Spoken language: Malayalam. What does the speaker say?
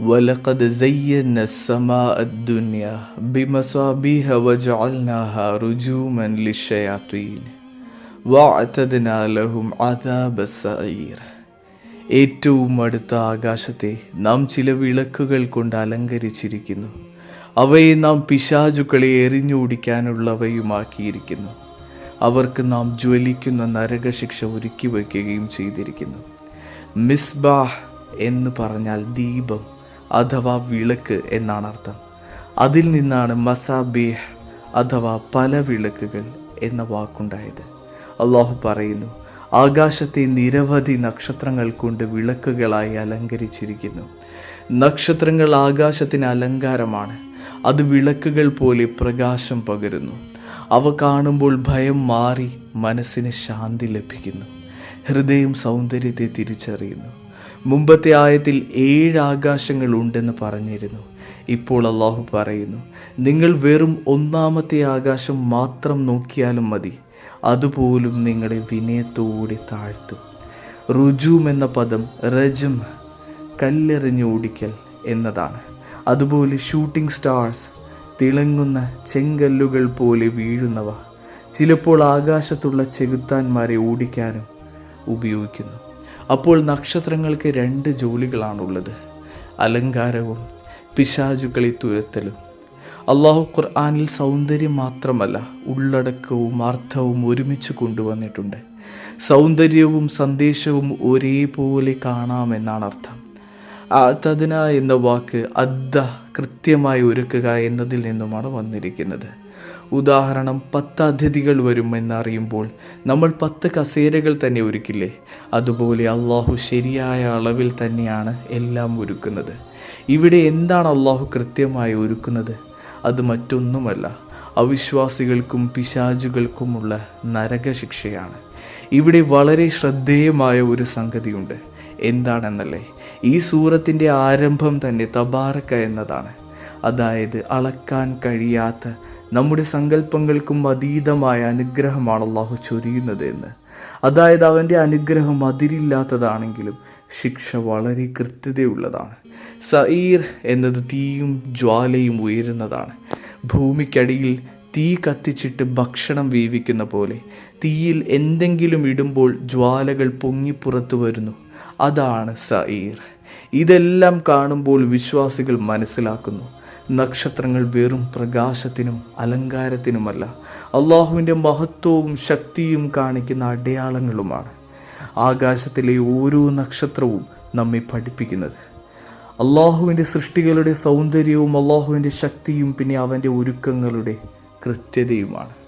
ولقد زينا السماء الدنيا بمصابيح وجعلناها رجوما للشياطين واعتدنا لهم عذاب السعير ഏറ്റവും അടുത്ത ആകാശത്തെ നാം ചില വിളക്കുകൾ കൊണ്ട് അലങ്കരിച്ചിരിക്കുന്നു അവയെ നാം പിശാചുക്കളെ എറിഞ്ഞോടിക്കാനുള്ളവയുമാക്കിയിരിക്കുന്നു അവർക്ക് നാം ജ്വലിക്കുന്ന നരകശിക്ഷ ഒരുക്കി വയ്ക്കുകയും ചെയ്തിരിക്കുന്നു മിസ്ബാഹ് എന്ന് പറഞ്ഞാൽ ദീപം അഥവാ വിളക്ക് എന്നാണ് അർത്ഥം. അതിൽ നിന്നാണ് മസാബേഹ് അഥവാ പല വിളക്കുകൾ എന്ന വാക്കുണ്ടായത്. അള്ളാഹു പറയുന്നു ആകാശത്തെ നിരവധി നക്ഷത്രങ്ങൾ കൊണ്ട് വിളക്കുകളായി അലങ്കരിച്ചിരിക്കുന്നു. നക്ഷത്രങ്ങൾ ആകാശത്തിന് അലങ്കാരമാണ്. അത് വിളക്കുകൾ പോലെ പ്രകാശം പകരുന്നു. അവ കാണുമ്പോൾ ഭയം മാറി മനസ്സിന് ശാന്തി ലഭിക്കുന്നു. ഹൃദയം സൗന്ദര്യത്തെ തിരിച്ചറിയുന്നു. മുമ്പത്തെ ആയത്തിൽ ഏഴ് ആകാശങ്ങൾ ഉണ്ടെന്ന് പറഞ്ഞിരുന്നു. ഇപ്പോൾ അള്ളാഹു പറയുന്നു നിങ്ങൾ വെറും ഒന്നാമത്തെ ആകാശം മാത്രം നോക്കിയാലും മതി അതുപോലും നിങ്ങളെ വിനയത്തോടെ താഴ്ത്തും. റുജൂം എന്ന പദം റജും കല്ലെറിഞ്ഞ് ഓടിക്കൽ എന്നതാണ്. അതുപോലെ ഷൂട്ടിംഗ് സ്റ്റാർസ് തിളങ്ങുന്ന ചെങ്കല്ലുകൾ പോലെ വീഴുന്നവ ചിലപ്പോൾ ആകാശത്തുള്ള ചെകുത്താന്മാരെ ഓടിക്കാനും ഉപയോഗിക്കുന്നു. അപ്പോൾ നക്ഷത്രങ്ങൾക്ക് രണ്ട് ജോലികളാണുള്ളത്. അലങ്കാരവും പിശാചുകളെ തുരത്തലും. അള്ളാഹു ഖുർആാനിൽ സൗന്ദര്യം മാത്രമല്ല ഉള്ളടക്കവും അർത്ഥവും ഒരുമിച്ച് കൊണ്ടുവന്നിട്ടുണ്ട്. സൗന്ദര്യവും സന്ദേശവും ഒരേപോലെ കാണാമെന്നാണ് അർത്ഥം അതിന എന്ന വാക്ക് അദ്ദ കൃത്യമായി ഒരുക്കുക എന്നതിൽ നിന്നുമാണ് വന്നിരിക്കുന്നത്. ഉദാഹരണം പത്ത് അതിഥികൾ വരും എന്നറിയുമ്പോൾ നമ്മൾ പത്ത് കസേരകൾ തന്നെ ഒരുക്കില്ലേ? അതുപോലെ അള്ളാഹു ശരിയായ അളവിൽ തന്നെയാണ് എല്ലാം ഒരുക്കുന്നത്. ഇവിടെ എന്താണ് അള്ളാഹു കൃത്യമായി ഒരുക്കുന്നത്? അത് മറ്റൊന്നുമല്ല. അവിശ്വാസികൾക്കും പിശാചുകൾക്കുമുള്ള നരകശിക്ഷയാണ്. ഇവിടെ വളരെ ശ്രദ്ധേയമായ ഒരു സംഗതിയുണ്ട്. എന്താണെന്നല്ലേ? ഈ സൂറത്തിന്റെ ആരംഭം തന്നെ തബാറക്ക എന്നതാണ്. അതായത് അളക്കാൻ കഴിയാത്ത നമ്മുടെ സങ്കല്പങ്ങൾക്കും അതീതമായ അനുഗ്രഹമാണ് അള്ളാഹു ചൊരിയുന്നത് എന്ന് അതായത് അവന്റെ അനുഗ്രഹം അതിരില്ലാത്തതാണെങ്കിലും ശിക്ഷ വളരെ കൃത്യതയുള്ളതാണ്. സഈർ എന്നത് തീയും ജ്വാലയും ഉയരുന്നതാണ്. ഭൂമിക്കടിയിൽ തീ കത്തിച്ചിട്ട് ഭക്ഷണം വേവിക്കുന്ന പോലെ തീയിൽ എന്തെങ്കിലും ഇടുമ്പോൾ ജ്വാലകൾ പൊങ്ങിപ്പുറത്തു വരുന്നു. അതാണ് സഈർ. ഇതെല്ലാം കാണുമ്പോൾ വിശ്വാസികൾ മനസ്സിലാക്കുന്നു. നക്ഷത്രങ്ങൾ വെറും പ്രകാശത്തിനും അലങ്കാരത്തിനുമല്ല. അള്ളാഹുവിന്റെ മഹത്വവും ശക്തിയും കാണിക്കുന്ന അടയാളങ്ങളുമാണ് ആകാശത്തിലെ ഓരോ നക്ഷത്രവും നമ്മെ പഠിപ്പിക്കുന്നത്. അള്ളാഹുവിന്റെ സൃഷ്ടികളുടെ സൗന്ദര്യവും അള്ളാഹുവിന്റെ ശക്തിയും പിന്നെ അവന്റെ ഒരുക്കങ്ങളുടെ കൃത്യതയുമാണ്.